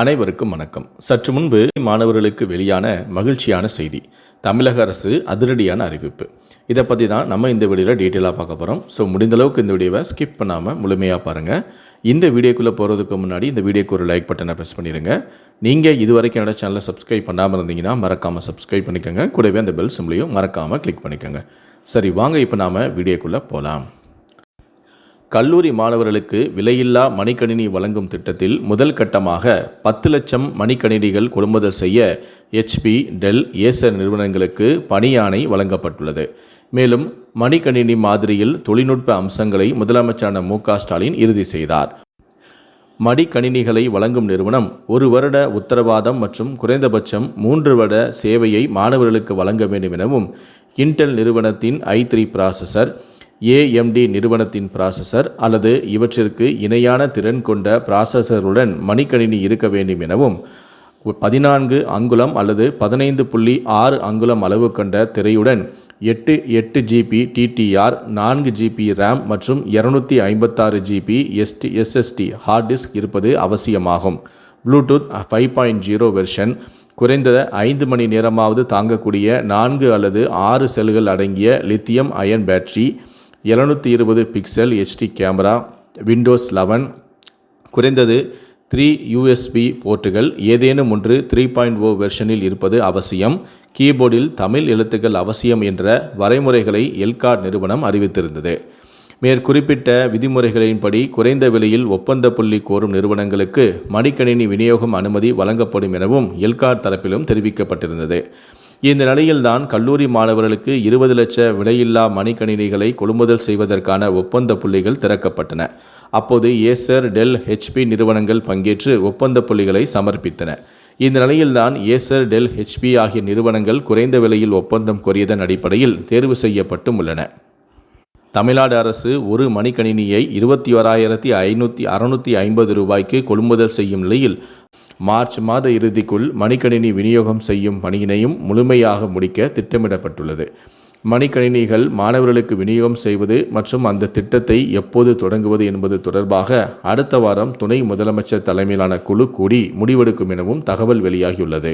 அனைவருக்கும் வணக்கம். சற்று முன்பு மாணவர்களுக்கு வெளியான மகிழ்ச்சியான செய்தி. தமிழக அரசு அதிரடியான அறிவிப்பு. இதை பற்றி தான் நம்ம இந்த வீடியோவில் டீட்டெயிலாக பார்க்க போகிறோம் ஸோ முடிந்த அளவுக்கு இந்த வீடியோவை ஸ்கிப் பண்ணாமல் முழுமையாக பாருங்கள் இந்த வீடியோக்குள்ளே போகிறதுக்கு முன்னாடி இந்த வீடியோக்கு ஒரு லைக் பட்டனை ப்ரெஸ் பண்ணிடுங்க நீங்கள் இது வரைக்கும் என்னோட சேனலை சப்ஸ்கிரைப் பண்ணாமல் இருந்தீங்கன்னா மறக்காமல் சப்ஸ்கிரைப் பண்ணிக்கோங்க. கூடவே அந்த பெல் சிம்லையும் மறக்காமல் கிளிக் பண்ணிக்கோங்க. சரி வாங்க இப்போ நாம் வீடியோக்குள்ளே போகலாம் கல்லூரி மாணவர்களுக்கு விலையில்லா மடிக்கணினி வழங்கும் திட்டத்தில் முதல் கட்டமாக பத்து லட்சம் மடிக்கணினிகள் கொள்முதல் செய்ய ஹெச்பி டெல் ஏசர் நிறுவனங்களுக்கு பணியாணை வழங்கப்பட்டுள்ளது. மேலும் மடிக்கணினி மாதிரியில் தொழில்நுட்ப அம்சங்களை முதலமைச்சரான மு ஸ்டாலின் இறுதி செய்தார். மடிக்கணினிகளை வழங்கும் நிறுவனம் ஒரு வருட உத்தரவாதம் மற்றும் குறைந்தபட்சம் மூன்று வருட சேவையை மாணவர்களுக்கு வழங்க வேண்டும் எனவும் இன்டெல் நிறுவனத்தின் ஐ த்ரீ ப்ராசஸர் ஏஎம்டி நிறுவனத்தின் ப்ராசஸர் அல்லது இவற்றிற்கு இணையான திறன் கொண்ட ப்ராசஸருடன் மணிக்கணினி இருக்க வேண்டும் எனவும் பதினான்கு அங்குலம் அல்லது பதினைந்து புள்ளி ஆறு அங்குலம் அளவு கொண்ட திரையுடன் எட்டு எட்டு ஜிபி டிடிஆர் நான்கு ஜிபி ரேம் மற்றும் இரநூத்தி ஐம்பத்தாறு GB SD SSD hard disk இருப்பது அவசியமாகும். Bluetooth five point zero version குறைந்த ஐந்து மணி நேரமாவது தாங்கக்கூடிய நான்கு அல்லது ஆறு செல்கள் அடங்கிய லித்தியம் அயன் பேட்டரி எழுநூற்றி இருபது pixel HD camera Windows eleven குறைந்தது த்ரீ யூஎஸ்பி போர்ட்டுகள் ஏதேனும் ஒன்று த்ரீ பாயிண்ட் ஓ வெர்ஷனில் இருப்பது அவசியம். கீபோர்டில் தமிழ் எழுத்துக்கள் அவசியம் என்ற வரைமுறைகளை எல்கார்ட் நிறுவனம் அறிவித்திருந்தது. மேற்குறிப்பிட்ட விதிமுறைகளின்படி குறைந்த விலையில் ஒப்பந்த புள்ளி கோரும் நிறுவனங்களுக்கு மடிக்கணினி விநியோகம் அனுமதி வழங்கப்படும் எனவும் எல்கார்ட் தரப்பிலும் தெரிவிக்கப்பட்டிருந்தது. இந்த நிலையில்தான் கல்லூரி மாணவர்களுக்கு இருபது லட்ச விலையில்லா மணிக்கணினிகளை கொள்முதல் செய்வதற்கான ஒப்பந்த புள்ளிகள் திறக்கப்பட்டன. அப்போது ஏசர் டெல் ஹெச்பி நிறுவனங்கள் பங்கேற்று ஒப்பந்த புள்ளிகளை சமர்ப்பித்தன. இந்த நிலையில்தான் ஏசர் டெல் ஹெச்பி ஆகிய நிறுவனங்கள் குறைந்த விலையில் ஒப்பந்தம் கோரியதன் அடிப்படையில் தேர்வு செய்யப்பட்டும் உள்ளன. தமிழ்நாடு அரசு ஒரு மணிக்கணினியை இருபத்தி ஓராயிரத்தி ஐநூற்றி அறுநூற்றி ஐம்பது ரூபாய்க்கு கொள்முதல் செய்யும் நிலையில் மார்ச் மாத இறுதிக்குள் மணிக்கணினி விநியோகம் செய்யும் பணியினையும் முழுமையாக முடிக்க திட்டமிடப்பட்டுள்ளது. மணிக்கணினிகள் மாணவர்களுக்கு விநியோகம் செய்வது மற்றும் அந்த திட்டத்தை எப்போது தொடங்குவது என்பது தொடர்பாக அடுத்த வாரம் துணை முதலமைச்சர் தலைமையிலான குழு கூடி முடிவெடுக்கும் எனவும் தகவல் வெளியாகியுள்ளது.